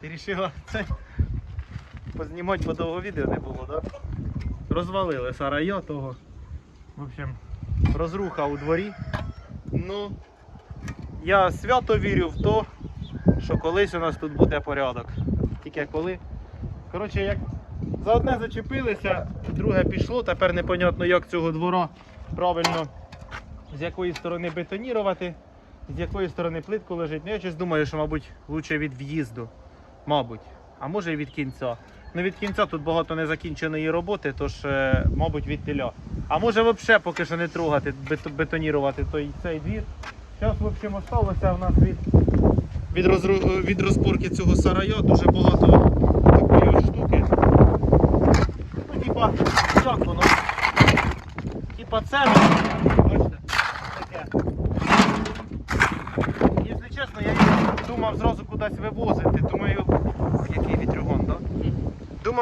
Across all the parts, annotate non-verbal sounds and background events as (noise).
Ти рішила це познімати, бо довго відео не було, так? Да? Розвалили сарайо того. В общем, розруха у дворі. Ну, я свято вірю в то, що колись у нас тут буде порядок. Тільки коли. Коротше, як за одне зачепилися, друге пішло, тепер непонятно, як цього двора правильно з якої сторони бетонірувати, з якої сторони плитку лежить. Ну я щось думаю, що, мабуть, краще від в'їзду. Мабуть. А може і від кінця. Ну від кінця тут багато незакінченої роботи, тож, е, мабуть, від теля. А може взагалі поки що не трогати, бетонірувати той цей двір. Зараз, в общем, осталося в нас від, від, розру... від розборки цього сарая дуже багато такої штуки. Ну, типа, як воно? Типа це, бачите, таке. Якщо чесно, я думав зразу кудись вивозити. Думаю, ох, який вітрюгон, так?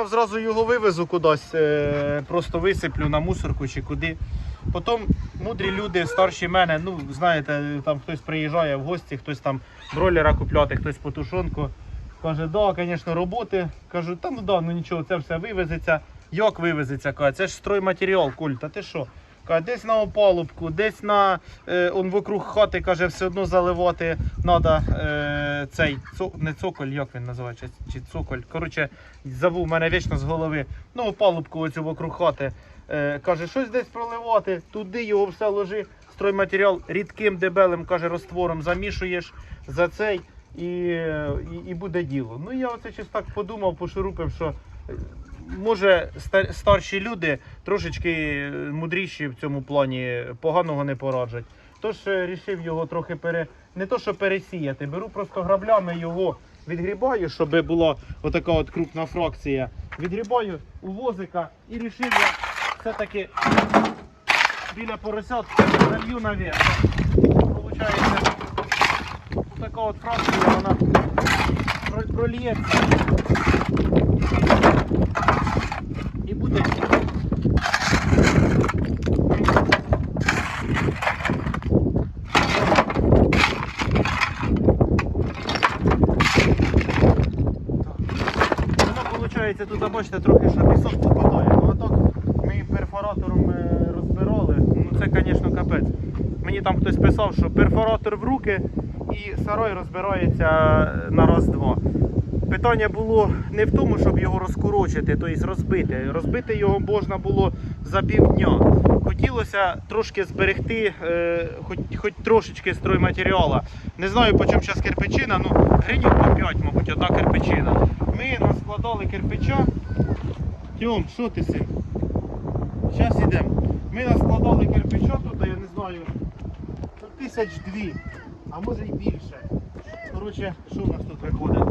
Думав, зразу його вивезу кудись, е, просто висиплю на мусорку чи куди. Потім мудрі люди, старші мене, ну знаєте, там хтось приїжджає в гості, хтось там бройлера купляти, хтось по тушонку. Каже, да, звісно, роботи. Кажу, та ну да, ну нічого, це все вивезеться. Як вивезеться? Каже, це ж стройматеріал, куль, та ти що? Десь на опалубку, десь на е, он вокруг хати, каже, все одно заливати треба е, цей цо, не цоколь, як він називається, чи, цоколь. Коротше, забув мене вічно з голови. Ну, опалубку оцю вокруг хати. Е, каже, щось десь проливати, туди його все ложи. Стройматеріал рідким дебелим, каже, розтвором замішуєш за цей і, і, і буде діло. Ну я оце щось так подумав, пошурупив, що може старші люди трошечки е, мудріші в цьому плані поганого не пораджать. Тож е, рішив його трохи пере не то, що пересіяти, беру просто граблями його. Відгрібаю, щоб була отака от крупна фракція. Відгрібаю у возика і рішив я все-таки біля поросят залью наверх. Получається, така от фракція, вона про- прольється. І буде. Воно виходить, тут бачите, трохи ще пісок попадає. Ну а так ми перфоратором е, розбирали. Ну це, звісно, капець. Мені там хтось писав, що перфоратор в руки і сарай розбирається на раз-два. Питання було не в тому, щоб його розкорочити, тобто розбити. Розбити його можна було за півдня. Хотілося трошки зберегти, е, хоч, хоч трошечки стройматеріалу. Не знаю, по чому зараз кирпичина, ну гривень по 5, мабуть, одна кирпичина. Ми наскладали кирпича. Тьом, що ти син? Зараз йдемо. Ми наскладали кирпича тут, я не знаю, тисяч дві, а може й більше. Коротше, що у нас тут виходить?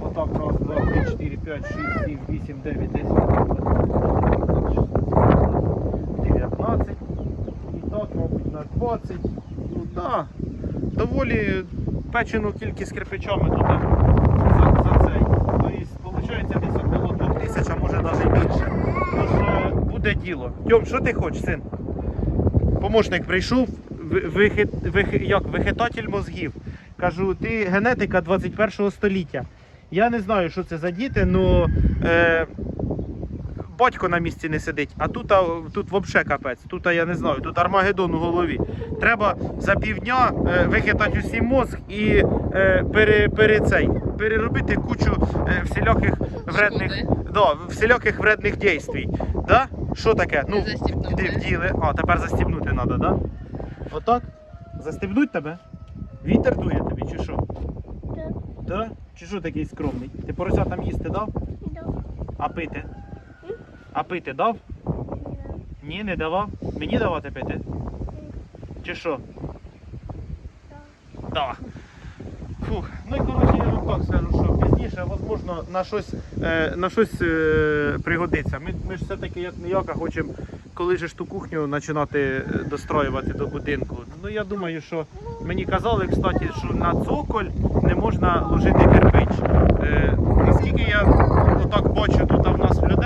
Отак, раз, два, три, чотири, п'ять, шість, сім, вісім, дев'ять, десять, дев'ятнадцять. І так, мабуть, на 20. Ну так. Доволі печену кількість кирпичами тут за, за цей. Тобто, виходить, десь около 2000, а може навіть більше. Тож е, буде діло. Тьом, що ти хочеш, син? Помощник прийшов, вихит, вихи- як, вихитатель мозгів. Кажу, ти генетика 21 століття. Я не знаю, що це за діти, але батько на місці не сидить, а тут, а, тут взагалі капець. Тут а, я не знаю, тут Армагеддон у голові. Треба за півдня е, вихитати усі мозг і е, пере, пере, цей, переробити кучу е, всіляких вредних, да, всіляких вредних дійствій. Да? Що таке? Ну, вділи. А, тепер застібнути треба, да? Отак? Застібнуть тебе? Вітер дує тобі, чи що? Так. Да? Чи що такий скромний? Ти поросятам їсти дав? А пити? А пити дав? Ні, не давав. Мені давати пити? Чи що? Да. Фух. Ну і коротше, я вам так скажу, що пізніше, можливо, на щось, е, на щось е, пригодиться. Ми, ми ж все-таки як ніяка хочемо, коли же ж ту кухню починати е, достроювати до будинку. Ну я думаю, що мені казали, кстати, що на цоколь не можна ложити кирпич. Е, наскільки я отак бачу тут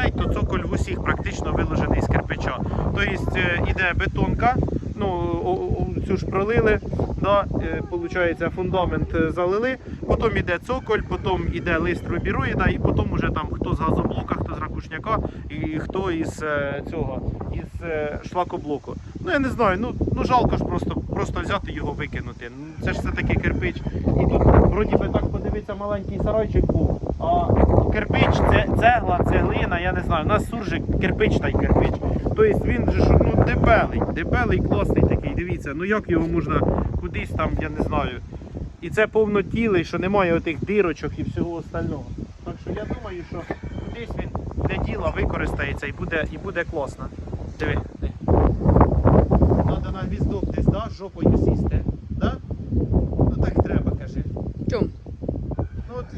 людей, то цоколь в усіх практично виложений з кирпича. Тобто е, іде бетонка, ну, цю ж пролили, да, е, получається, фундамент е, залили, потім йде цоколь, потім йде лист рубіроїда, і потім уже там хто з газоблока, хто з ракушняка, і хто із цього, із шлакоблоку. Ну я не знаю, ну, ну жалко ж просто, просто взяти його викинути. Ну, Це ж все таки кирпич. І тут вроді би так подивитися маленький сарайчик був. А кирпич, це цегла, цеглина, я не знаю. У нас суржик кирпич та й кирпич. Тобто він же ж ну, дебелий, дебелий, класний такий. Дивіться, ну як його можна кудись там, я не знаю. І це повнотілий, що немає отих дирочок і всього остального. Так що я думаю, що кудись він для діла використається і буде, і буде класно. Диви. Надо на гвіздок десь, да, жопою сісти. Да? Ну так треба, кажи. Чому?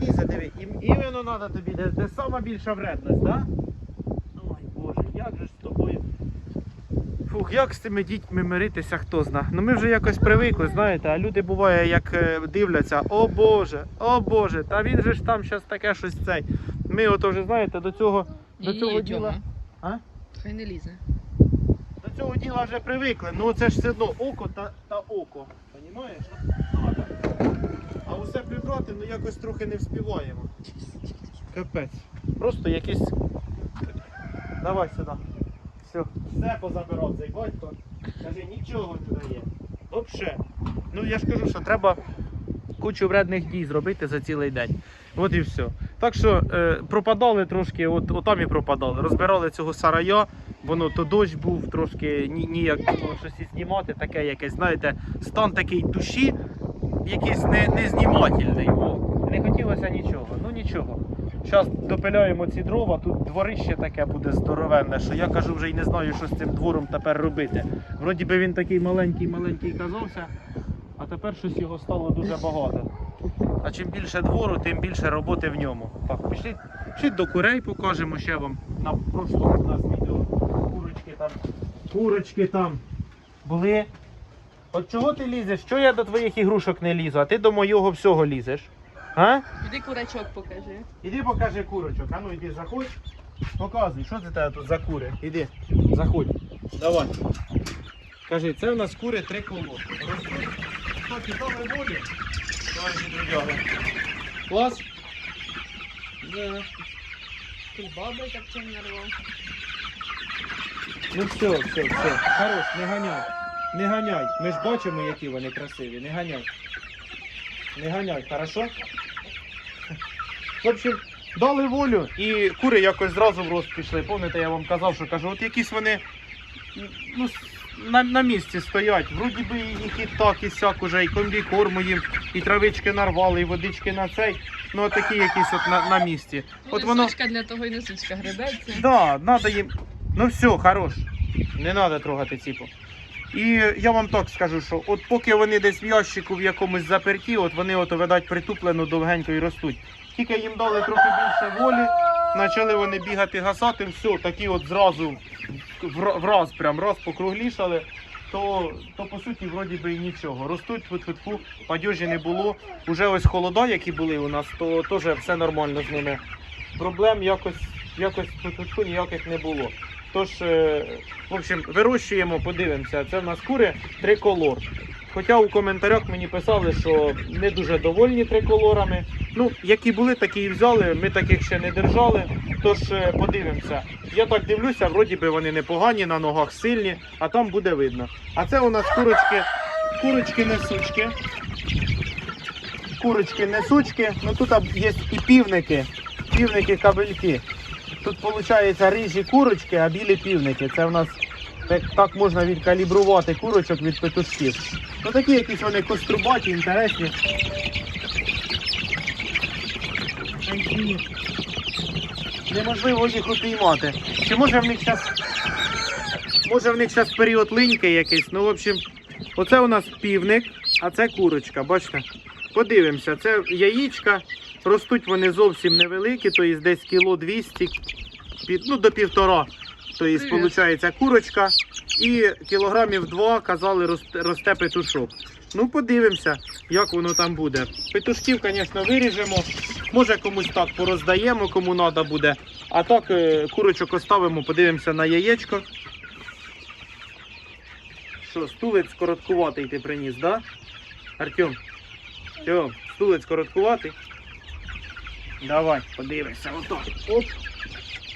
Ну Ліза, диви, ім- іменно треба тобі, де, де сама більша вредність, да? Ой Боже, як же ж з тобою. Фух, як з цими дітьми миритися, хто зна. Ну ми вже якось привикли, знаєте, а люди буває, як е, дивляться, о Боже, о Боже, та він же ж там щас таке щось цей. Ми ото вже, знаєте, до цього, до цього Ні, діла. А? Хай не лізе. До цього діла вже привикли, ну це ж все одно око та, та око. Понімаєш? А усе прибрати, ну якось трохи не вспіваємо. Капець. Просто якийсь. Давай сюди. Все. Все позабирав цей батько. Каже, нічого не дає. Вообще. Ну я ж кажу, що треба кучу вредних дій зробити за цілий день. От і все. Так що е, пропадали трошки, от, отам і пропадали. Розбирали цього сарая, воно то дощ був, трошки ні, ніяк було щось і знімати, таке якесь, знаєте, стан такий душі, якийсь не, незнімательний. Не хотілося нічого. Ну нічого. Зараз допиляємо ці дрова, тут дворище таке буде здоровенне, що я кажу, вже й не знаю, що з цим двором тепер робити. Вроді би він такий маленький-маленький казався, а тепер щось його стало дуже багато. А чим більше двору, тим більше роботи в ньому. Так, пішли, пішли до курей, покажемо ще вам. На прошлому у нас відео курочки там. Курочки там були. От чого ти лізеш? Що я до твоїх ігрушок не лізу, а ти до моєго всього лізеш? А? Іди курачок покажи. Іди покажи курочок. А ну іди заходь. Показуй, що це тебе тут за кури? Іди, заходь. Давай. Кажи, це в нас кури три коло. Так, і добре волі. Друзяга. Клас? Да. Ти баби так чим нарвав. Ну все, все, все. Хорош, не ганяй. Не ганяй. Ми ж бачимо, які вони красиві. Не ганяй. Не ганяй, хорошо? В общем, дали волю і кури якось зразу в рост пішли. Пам'ятаєте, я вам казав, що кажу, от якісь вони ну, на, на місці стоять. Вроді би їх і так, і сяк уже, і комбікорму їм, і травички нарвали, і водички на цей. Ну, от такі якісь от на, на місці. От воно. Для того і несучка гребеться. Да, надо їм. Ну все, хорош. Не треба трогати ціпу. І я вам так скажу, що от поки вони десь в ящику в якомусь заперті, от вони от видать притуплено довгенько і ростуть. Тільки їм дали трохи більше волі, почали вони бігати гасати, все, такі от зразу враз, прям раз покруглішали, то, то по суті вроді би і нічого. Ростуть, фу-фу-фу, падежі не було. Уже ось холода, які були у нас, то теж все нормально з ними. Проблем якось, якось фу-фу-фу ніяких не було. Tож, е, в общем, вирощуємо, подивимося. Це в нас кури триколор. Хоча у коментарях мені писали, що не дуже довольні триколорами. Ну, які були, такі і взяли. Ми таких ще не держали. Тож е, подивимося. Я так дивлюся, вроді би вони непогані, на ногах сильні, а там буде видно. А це у нас курочки, курочки несучки. Курочки несучки. Ну тут є і півники, півники кабельки. Тут виходить рижі курочки, а білі півники. Це в нас так, так можна відкалібрувати курочок від петушків. Ну такі якісь вони кострубаті, інтересні. Неможливо їх упіймати. Чи може в них зараз. Може в них зараз період линьки якийсь. Ну, в общем, оце у нас півник, а це курочка, бачите? Подивимося, це яєчка. Ростуть вони зовсім невеликі, тобто десь кіло 200, під, ну до півтора. Тобто, виходить, курочка і кілограмів два, казали, росте, петушок. Ну, подивимося, як воно там буде. Петушків, звісно, виріжемо. Може комусь так пороздаємо, кому треба буде. А так е, курочок оставимо, подивимося на яєчко. Що, стулець короткуватий ти приніс, да? Артем? Артем, стулець короткуватий? Давай, подивися, ото. Оп.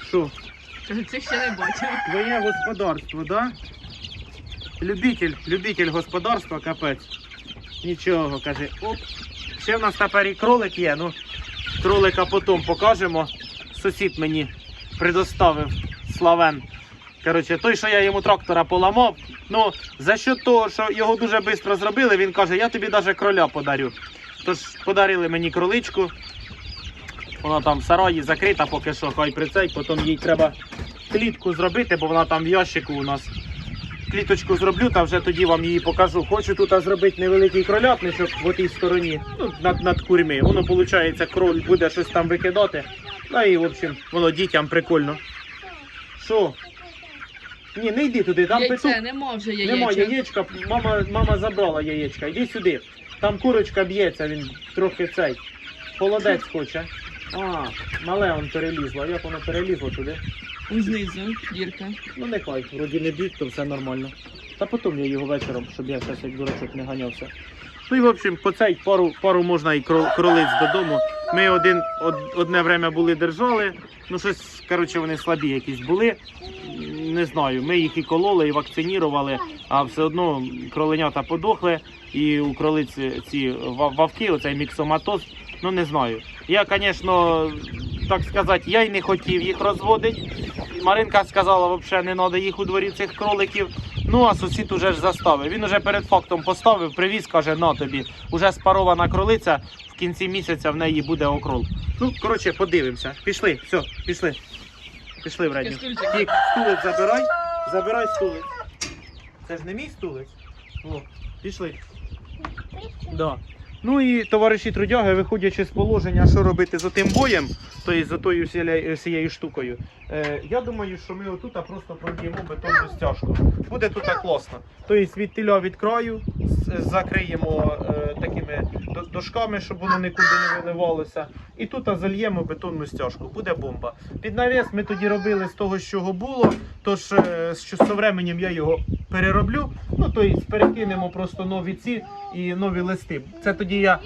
Що, Цих ще не бачив. твоє господарство, да? Любитель, любитель господарства, капець. Нічого, каже. Оп. Ще в нас тепер і кролик є, ну. Кролика потім покажемо. Сусід мені предоставив Славен. Коротше, той, що я йому трактора поламав, ну, за що того, що його дуже швидко зробили, він каже, я тобі навіть кроля подарю. Тож подарили мені кроличку. Вона там в сараї закрита, поки що, хай при цей, потім їй треба клітку зробити, бо вона там в ящику у нас. Кліточку зроблю, та вже тоді вам її покажу. Хочу тут зробити невеликий кролятничок в отій стороні, ну, над, над курми. Воно, виходить, кроль буде щось там викидати. Ну і, в общем, воно дітям прикольно. Що? Ні, не йди туди, там петух. Нема вже яєчок. Нема яєчка, мама, мама забрала яєчка. Йди сюди. Там курочка б'ється, він трохи цей. Холодець хоче. А, мале он перелізло. Як воно перелізло туди? Знизу дірка. Ну нехай, вроді не б'ють, то все нормально. Та потім я його вечором, щоб я зараз як дурачок не ганявся. Ну і в общем, по цей пару, пару можна і кро- кролиць додому. Ми один, од, одне время були держали. Ну щось, коротше, вони слабі якісь були. Не знаю, ми їх і кололи, і вакцинірували, а все одно кроленята подохли. І у кролиць ці вавки, оцей міксоматоз, ну не знаю. Я, звісно, так сказати, я й не хотів їх розводити. Маринка сказала, взагалі не треба їх у дворі цих кроликів. Ну а сусід уже ж заставив. Він уже перед фактом поставив, привіз, каже, на тобі. Уже спарована кролиця, в кінці місяця в неї буде окрол. Ну, коротше, подивимося. Пішли, все, пішли. Пішли, вредні. Стульчик. Тік, стулець забирай. Забирай стулець. Це ж не мій стулець. О, пішли. Да. Ну і товариші трудяги, виходячи з положення, що робити з тим боєм, тобто з отою всією штукою. Е, я думаю, що ми отут просто проб'ємо бетонну стяжку. Буде тут класно. Тобто від тіля від краю закриємо е, такими дошками, щоб воно нікуди не виливалося. І тут зальємо бетонну стяжку. Буде бомба. Під навіс ми тоді робили з того, з чого було. Тож е, що з временем я його перероблю. Ну тобто перекинемо просто нові ці і нові листи. Це тоді я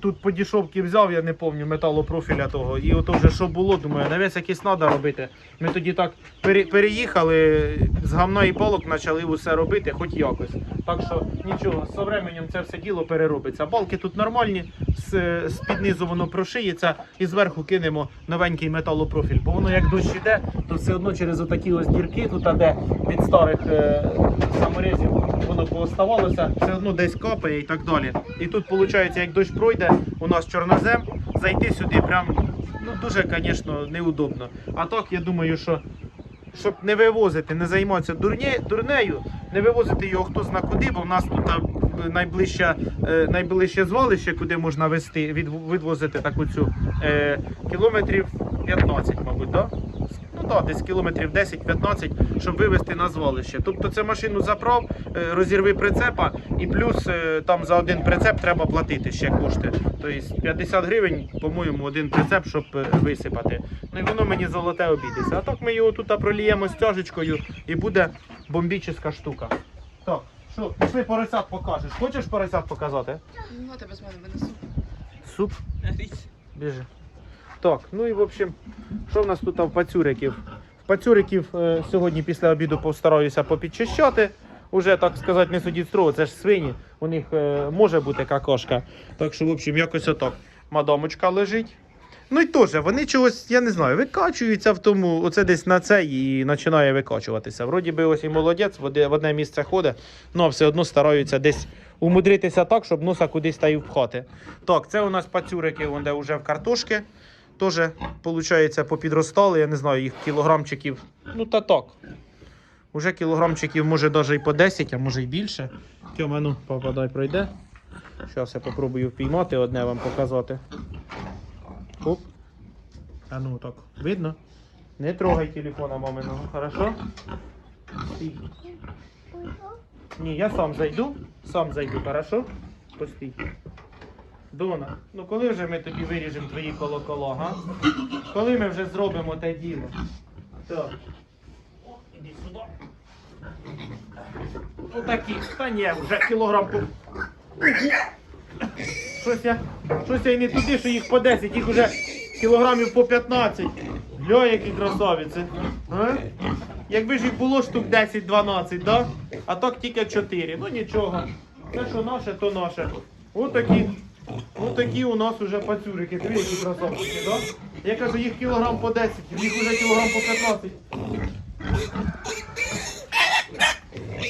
тут по дішовки взяв, я не пам'ятаю металопрофіля того. І ото вже що було, думаю, навіс якийсь треба робити. Ми тоді так пере- переїхали з гамна і палок, почали усе робити, хоч якось. Так що нічого, з временем це все діло переробиться. Балки тут нормальні, з, з під низу воно прошиється і зверху кинемо новенький металопрофіль. Бо воно як дощ іде, то все одно через отакі ось дірки, тут де від старих е, саморезів воно пооставалося, все одно десь капає і так далі. І тут виходить, як дощ пройде, у нас чорнозем, зайти сюди прям ну дуже, звісно, неудобно. А так я думаю, що щоб не вивозити, не займатися дурні, дурнею, не вивозити його хто зна куди, бо в нас тут найближче, е, найближче звалище, куди можна вести, від, відвозити таку цю е, кілометрів 15, мабуть, да? Ну десь кілометрів 10-15, щоб вивезти на звалище. Тобто це машину заправ, е, розірви прицепа, і плюс е, там за один прицеп треба платити ще кошти. Тобто 50 гривень, по-моєму, один прицеп, щоб е, висипати. Ну і воно мені золоте обійдеться. А так ми його тут проліємо стяжечкою і буде бомбічна штука. Так, що, пішли поросят покажеш. Хочеш поросят показати? Ну, тебе з мене винесу. Суп. Біжи. Так, ну і в общем, що в нас тут в пацюриків? В пацюриків е, сьогодні після обіду постараюся попідчищати. Уже, так сказати, не судіть строго, це ж свині, у них е, може бути какошка. Так що, в общем, якось отак. Мадамочка лежить. Ну і теж, вони чогось, я не знаю, викачуються в тому, оце десь на це і починає викачуватися. Вроді би ось і молодець, в одне, місце ходить, ну а все одно стараються десь умудритися так, щоб носа кудись та й впхати. Так, це у нас пацюрики, вон вже в картошки. Теж, виходить, попідростали, я не знаю, їх кілограмчиків. Ну та так. Уже кілограмчиків може навіть і по 10, а може й більше. Тьома, ну, папа, дай пройде. Зараз я попробую впіймати одне вам показати. Оп. А ну так, видно? Не трогай телефона маминого, хорошо? Стій. Ні, я сам зайду, сам зайду, хорошо? Постій. Дона, ну коли вже ми тобі виріжемо твої колокола, га? Коли ми вже зробимо те діло? Так. О, іди сюди. Отакі. Та ні, вже кілограм по. Щось я, щось я і не туди, що їх по 10, їх вже кілограмів по 15. Гля, які красавиці. А? Якби ж їх було штук 10-12, да? а так тільки 4. Ну нічого. Те, що наше, то наше. Отакі. Отакі у нас уже пацюрики. Диви, які красавчики, да? Я кажу, їх кілограм по 10, їх уже кілограм по 15.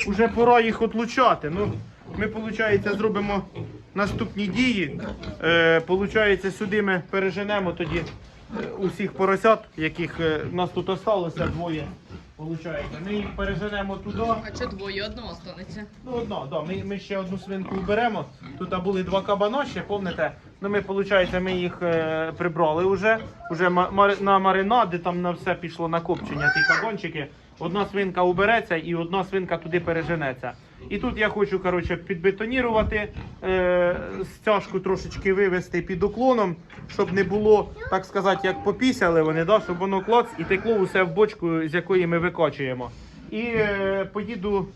Уже пора їх отлучати. Ну, ми, виходить, зробимо наступні дії. Е, сюди ми переженемо тоді е, усіх поросят, яких е, нас тут осталося двоє. Получається. Ми їх переженемо туди. А чи двоє одного останеться? Ну, одно, да. Ми, ми ще одну свинку беремо. Тут були два кабана ще, помните? Ну, ми, виходить, ми їх е, прибрали вже. Уже на маринади, там на все пішло на копчення, ті кабанчики. Одна свинка убереться і одна свинка туди переженеться. І тут я хочу, коротше, підбетонірувати, е, стяжку трошечки вивести під уклоном, щоб не було, так сказати, як попісяли вони, да? щоб воно клац і текло усе в бочку, з якої ми викачуємо. І е, поїду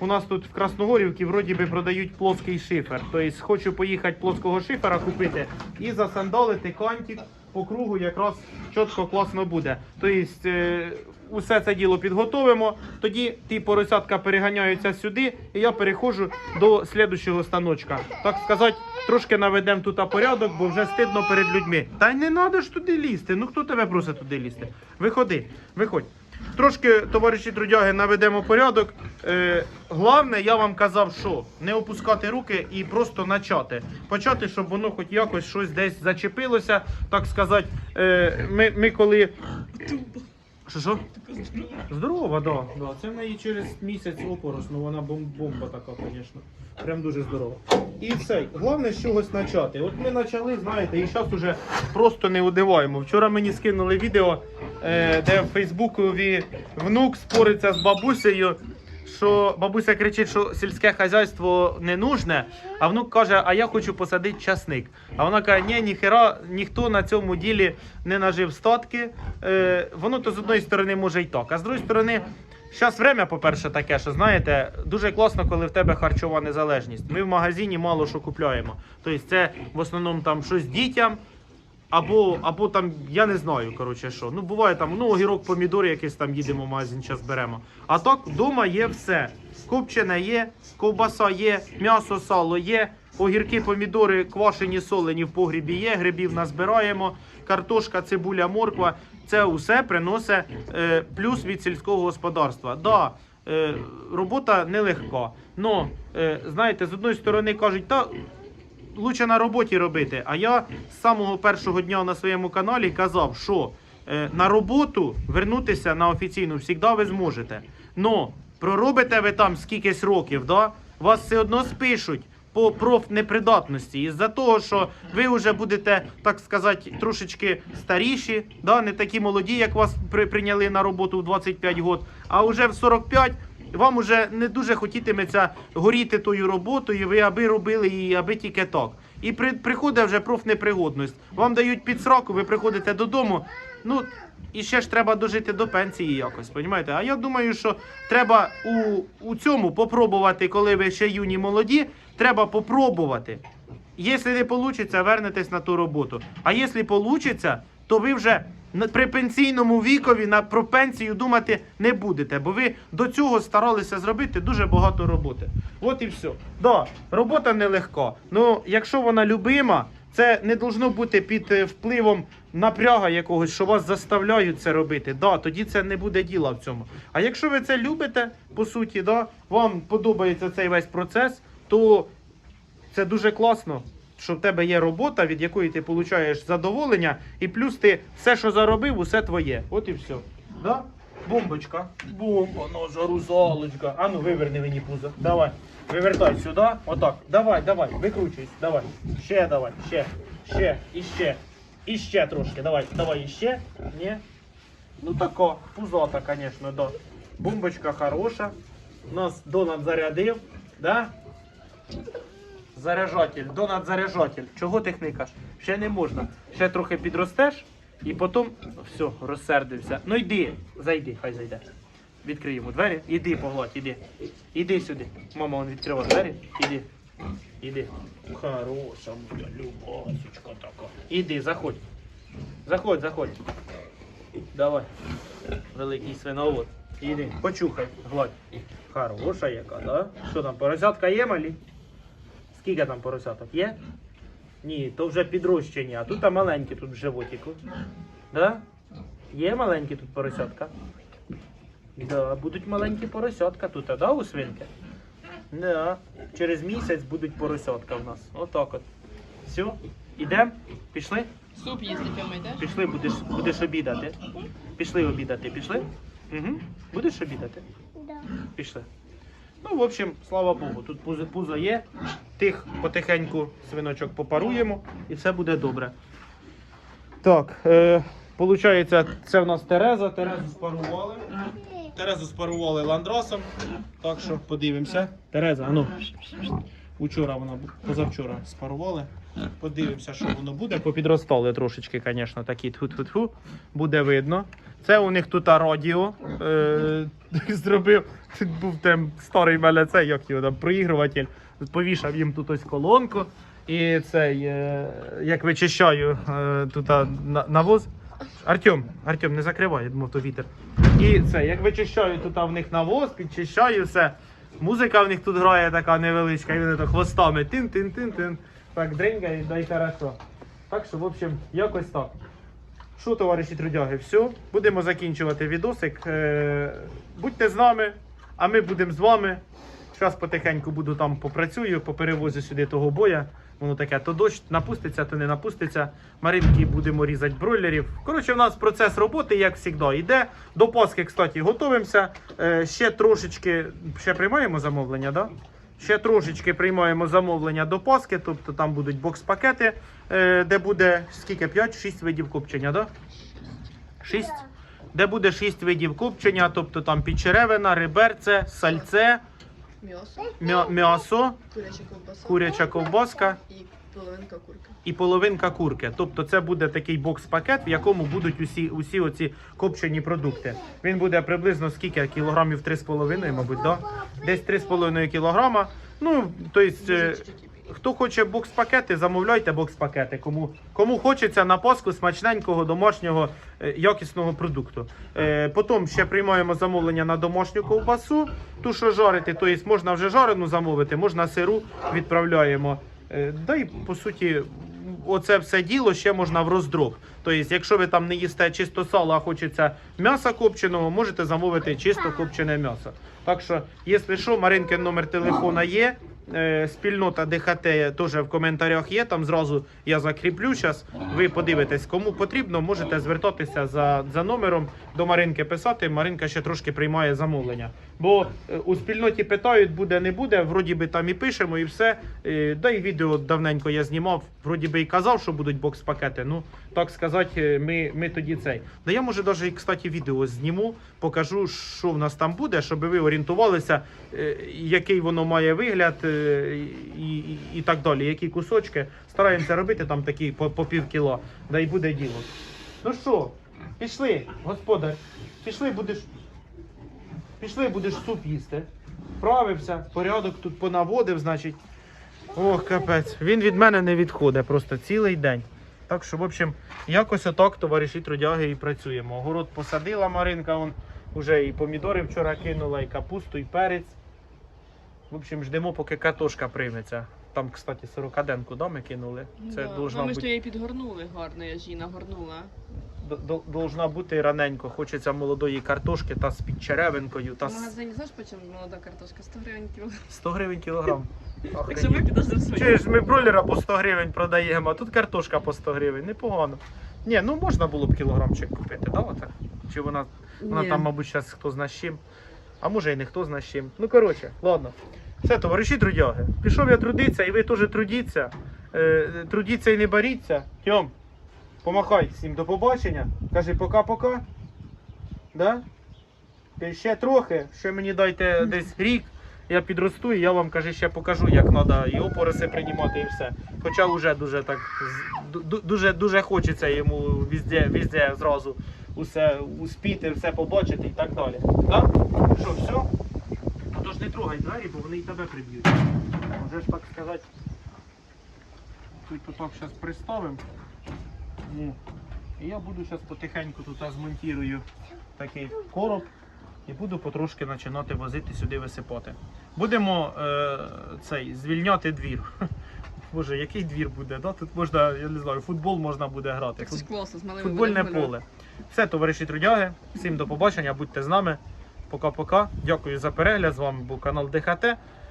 у нас тут в Красногорівці вроді би продають плоский шифер. Тобто хочу поїхати плоского шифера купити і засандалити кантик по кругу якраз чітко класно буде. Тобто е, усе це діло підготовимо. Тоді ті поросятка переганяються сюди, і я переходжу до слідущого станочка. Так сказати, трошки наведемо тут порядок, бо вже стидно перед людьми. Та й не треба ж туди лізти. Ну хто тебе просить туди лізти? Виходи, виходь. Трошки, товариші трудяги, наведемо порядок. Е, головне, я вам казав, що не опускати руки і просто почати. Почати, щоб воно хоч якось щось десь зачепилося, так сказати. Е, ми, ми коли. Що що? Здорова, да, да. Це в неї через місяць опорос, ну вона бом- бомба така, звісно. Прям дуже здорова. І все. Головне з чогось почати. От ми почали, знаєте, і зараз уже просто не удиваємо. Вчора мені скинули відео, е, де в Фейсбукові внук спориться з бабусею. Що бабуся кричить, що сільське хазяйство не нужне, а внук каже, а я хочу посадити часник. А вона каже, ні, ніхера, ніхто на цьому ділі не нажив статки. Е, воно то з одної сторони може й так, а з другої сторони, зараз время, по-перше, таке, що знаєте, дуже класно, коли в тебе харчова незалежність. Ми в магазині мало що купляємо. Тобто це в основному там щось дітям. Або, або там, я не знаю, коротше, що. Ну, буває там, ну, огірок, помідори якийсь там їдемо в магазин, зараз беремо. А так, вдома є все. Копчене є, ковбаса є, м'ясо, сало є, огірки, помідори, квашені, солені в погрібі є, грибів назбираємо, картошка, цибуля, морква. Це усе приносить е, плюс від сільського господарства. Да, е, робота нелегка. Но, е, знаєте, з одної сторони кажуть, та лучше на роботі робити. А я з самого першого дня на своєму каналі казав, що е, на роботу вернутися на офіційну завжди ви зможете. Но проробите ви там скількись років, да? вас все одно спишуть. По профнепридатності, із-за того, що ви вже будете, так сказати, трошечки старіші, да, не такі молоді, як вас при, прийняли на роботу в 25 років, а вже в 45 вам уже не дуже хотітиметься горіти тою роботою, ви аби робили її, аби тільки так. І при, приходить вже профнепригодність. Вам дають підсраку, ви приходите додому. Ну і ще ж треба дожити до пенсії якось, понімаєте? А я думаю, що треба у, у цьому попробувати, коли ви ще юні молоді, треба попробувати. Якщо не вийде, вернетесь на ту роботу. А якщо вийде, то ви вже при пенсійному вікові на про пенсію думати не будете, бо ви до цього старалися зробити дуже багато роботи. От і все. Да, робота нелегка. Ну, якщо вона любима, це не должно бути під е, впливом напряга якогось, що вас заставляють це робити. Да, тоді це не буде діла в цьому. А якщо ви це любите, по суті, да, вам подобається цей весь процес, то це дуже класно, що в тебе є робота, від якої ти отримуєш задоволення, і плюс ти все, що заробив, усе твоє. От і все. Да? Бомбочка. Бомба, наша русалочка. А ну виверни мені пузо. Давай. Вивертай сюди. Отак. Давай, давай, викручуйся. Давай. Ще давай, ще, ще, і ще. І ще трошки. Давай, давай іще. Ні. Ну тако, пузата, звісно, да. Бомбочка хороша. Нас Донат зарядив, да? Заряджатель, донат заряджатель. Чого ти хникаш? Ще не можна. Ще трохи підростеш і потім все, розсердився. Ну йди, зайди, хай зайде. відкриємо двері. Іди, погладь, іди. Іди сюди. Мама, он відкриває двері. Іди. Іди. Хороша моя любасечка така. Іди, заходь. Заходь, заходь. Давай. Великий свиновод. Іди, почухай, гладь. Хороша яка, да? Що там, поросятка є малі? Скільки там поросяток є? Ні, то вже підрощені, а тут а маленькі тут в животику. Да? Є маленькі тут поросятка? Да, будуть маленькі поросятка тут, а да, у свинки? Да. Через місяць будуть поросятка в нас. Отак от. Все, ідемо? Пішли? Суп їсти прямо йдеш? Пішли, будеш, будеш обідати. Пішли обідати, пішли? Угу. Будеш обідати? Да. Пішли. Ну, в общем, слава Богу, тут пузо, є. Тих потихеньку свиночок попаруємо і все буде добре. Так, е, це в нас Тереза. Терезу спарували. Терезу спарували ландросом. Так що подивимося. Тереза, а ну. Учора вона позавчора спарували. Подивимося, що воно буде. Попідростали трошечки, звісно, такі тху-тху-тху. Буде видно. Це у них тут радіо. Е, (laughs) зробив. Тут був там старий мене цей, як його там, проігруватель. Повішав їм тут ось колонку. І цей, е, як вичищаю е, тут на- навоз. Артем, Артем, не закривай, я думав, то вітер. І це, як вичищаю тут в них навоз, підчищаю все. Музика в них тут грає така невеличка, і вони так хвостами тин-тин-тин-тин. Так дринькає, да й хорошо. Так що, в общем, якось так. Що, товариші трудяги, все. Будемо закінчувати відосик. Е, будьте з нами, а ми будемо з вами. Зараз потихеньку буду там попрацюю, поперевозю сюди того боя. Воно таке, то дощ напуститься, то не напуститься. Маринки будемо різати бройлерів. Коротше, в нас процес роботи, як завжди, йде. До Пасхи, кстати, готуємося. Е, ще трошечки, ще приймаємо замовлення, да? Ще трошечки приймаємо замовлення до Пасхи, тобто там будуть бокс-пакети, е, де буде скільки? 5-6 видів копчення, да? 6? Де буде 6 видів копчення, тобто там підчеревина, риберце, сальце, М'ясо, куряча ковбаска половинка курки. і половинка курки. Тобто це буде такий бокс-пакет, в якому будуть усі, усі оці копчені продукти. Він буде приблизно скільки? Кілограмів 3,5, мабуть, да? Десь 3,5 кілограма. Ну, тобто, хто хоче бокс-пакети, замовляйте бокс-пакети. Кому, кому хочеться на Пасху смачненького домашнього е, якісного продукту. Е, потім ще приймаємо замовлення на домашню ковбасу, ту, що жарити, тобто можна вже жарену замовити, можна сиру відправляємо. Е, Да і по суті, оце все діло ще можна в роздроб. Тобто, якщо ви там не їсте чисто сало, а хочеться м'яса копченого, можете замовити чисто копчене м'ясо. Так що, якщо що, Маринкин номер телефона є. Е, Спільнота ДХТ теж в коментарях є. Там зразу я закріплю зараз. Ви подивитесь, кому потрібно, можете звертатися за, за номером до Маринки писати. Маринка ще трошки приймає замовлення. Бо е, у спільноті питають, буде, не буде. Вроді би там і пишемо, і все. Е, Да і відео давненько я знімав. Вроді би і казав, що будуть бокс-пакети. Ну так сказати, е, ми, ми тоді цей. Да я може навіть, кстати, відео зніму, покажу, що в нас там буде, щоб ви орієнтувалися, е, який воно має вигляд е, і, і, і так далі. Які кусочки. Стараємося робити там такі по, по пів кіло. Да й буде діло. Ну що, пішли, господар, пішли, будеш. Пішли, будеш суп їсти. Вправився, порядок тут понаводив, значить. Ох, капець. Він від мене не відходить просто цілий день. Так що, в общем, якось отак, товариші трудяги, і працюємо. Огород посадила Маринка, он уже і помідори вчора кинула, і капусту, і перець. В общем, ждемо, поки картошка прийметься. Там, кстати, 40 да, ми кинули. Це да. должна ну, ми ж бути то її підгорнули гарно, я ж її нагорнула. Д- д- Должна бути раненько. Хочеться молодої картошки та з підчеревинкою та В магазині знаєш, по чому молода картошка? 100 гривень кіло. 100 гривень кілограм. Так що ми свої. Чуєш, ми бройлера по 100 гривень продаємо, а тут картошка по 100 гривень. Непогано. Ні, ну можна було б кілограмчик купити, да, отак? Чи вона, вона Ні. там, мабуть, зараз хто зна з чим. А може і не хто зна з чим. Ну, коротше, ладно. Все, товариші трудяги. Пішов я трудитися, і ви теж трудіться. Е, трудіться і не боріться. Тьом, помахай всім до побачення. Кажи пока-пока. Да? Ще трохи, ще мені дайте десь рік. Я підросту і я вам каже, ще покажу, як треба і опориси приймати, і все. Хоча вже дуже так дуже дуже хочеться йому везде, везде зразу усе успіти, все побачити і так далі. Так? Що, все? А то ж не трогай двері, бо вони і тебе приб'ють. Може ж так сказати. Тут отак зараз приставимо. І я буду зараз потихеньку тут змонтую такий короб і буду потрошки починати возити сюди висипати. Будемо е, цей, звільняти двір. (laughs) Боже, який двір буде? Да? Тут можна, я не знаю, футбол можна буде грати. Так це ж класно, з малими Футбольне будемо гуляти. поле. Все, товариші трудяги. Всім до побачення, будьте з нами. Пока-пока. Дякую за перегляд. З вами був канал ДХТ.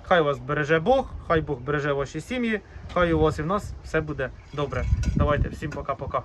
Хай вас береже Бог, хай Бог береже ваші сім'ї, хай у вас і в нас все буде добре. Давайте, всім пока-пока.